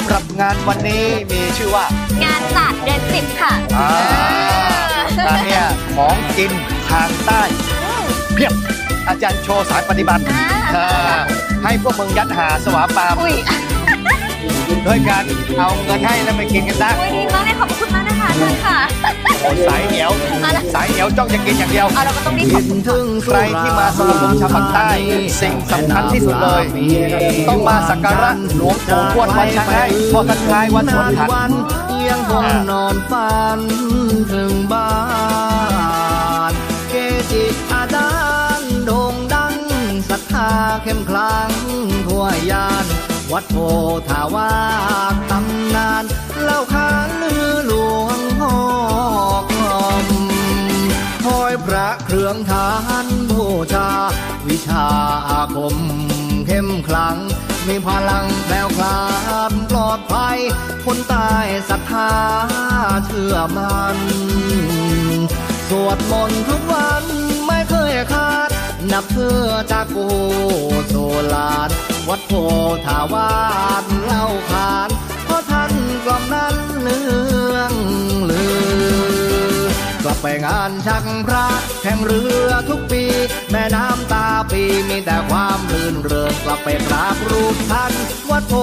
ำหรับงานวันนี้มีชื่อว่างานศาสตร์เดือนสิบค่ะอ่าเอองานเนี่ยของกินทางใต้เพียบอาจารย์โชว์สายปฏิบัติอ่าอ่าให้พวกมึงยัดหาสวาปามอุ้ยด้วยการเอาเงินให้แล้วไปกินกันได้อุ้ยดีมากเลยขอบคุณมากนะคะอาจารย์ค่ะโอ้ สายเหนียวเอาละสายเหนียวจ้องจะกินอย่างเดียว เอาเราก็ต้องรีบขอบคุณค่ะใครที่มาสมุทรชาวภาคใต้ สิ่งสำคัญที่สุดเลย ต้องมาสักการะหลวงปู่ทวดวัดช้างให้พอกันคลายวันสวนขันยังคงนอนฝันถึงบ้านเกจิอาจารย์โด่งดังศรัทธาเข้มขลังทั่วยาน วัดโพธาวาสตำนานเล่าขา วิชาอาคมเข้มขลัง มีพลังแล้วคลาดปลอดภัย คนตายศรัทธาเชื่อมัน สวดมนต์ทุกวันไม่เคยขาด นับเพื่อจากกูโซลานวัดโพธาวาสเล่าขา ไปงานชักพระแข่งเรือทุกปี แม่น้ำตาปีมีแต่ความรื่นเริงกลับไปกราบรูปท่านวัดโพ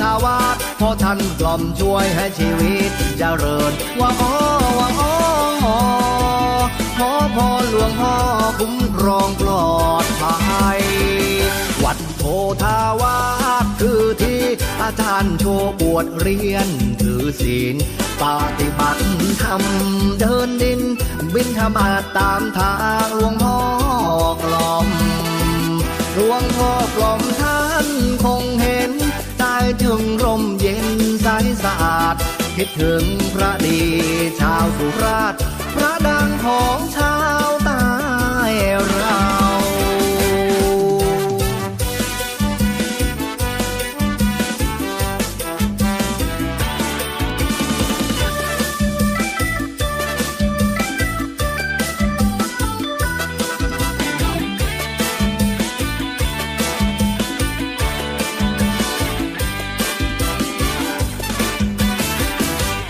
ธาวาสเพราะท่านกล่อมช่วยให้ชีวิตเจริญว่าอ๋อว่าอ๋อขอพรหลวงพ่อคุ้มครองปลอดภัยวัดโพธาวาสคือที่อาจารย์โชว์บวชเรียนถือศีลปฏิบัติธรรมเดินดิน บินธบาตตามทางหลวงพ่อกล่อมหลวงพ่อกล่อมท่านคงเห็นใต้ถึงร่มเย็นใสสะอาด คิดถึงพระดีชา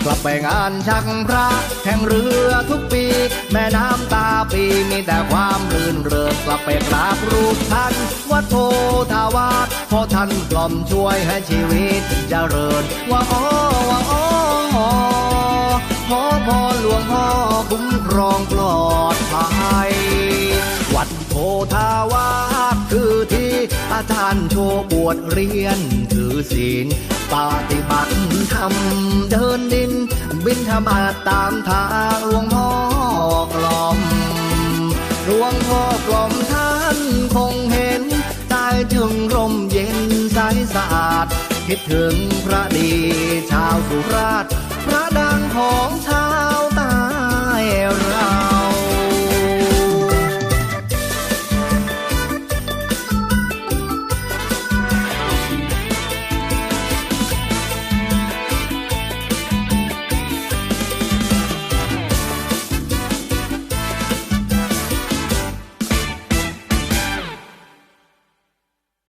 ลับไปงานชักพระแข่งเรือทุกปี แม่น้ำตาปีมีแต่ความรื่นเริงกลับไปกราบรูปท่านวัดโพธาวาสเพราะท่านกล่อมช่วยให้ชีวิตเจริญว่าอ๋อว่าอ๋อขอพรหลวงพ่อคุ้มครองปลอดภัยวัดโพธาวาสคือที่อาจารย์โชว์บวชเรียนถือศีลปฏิบัติธรรมเดินดิน บินธบาตตามทางหลวงพ่อกล่อมหลวงพ่อกล่อมท่านคงเห็นใต้ถึงร่มเย็นใสสะอาด คิดถึงพระดีชาวสุราษฎร์พระดังของชาว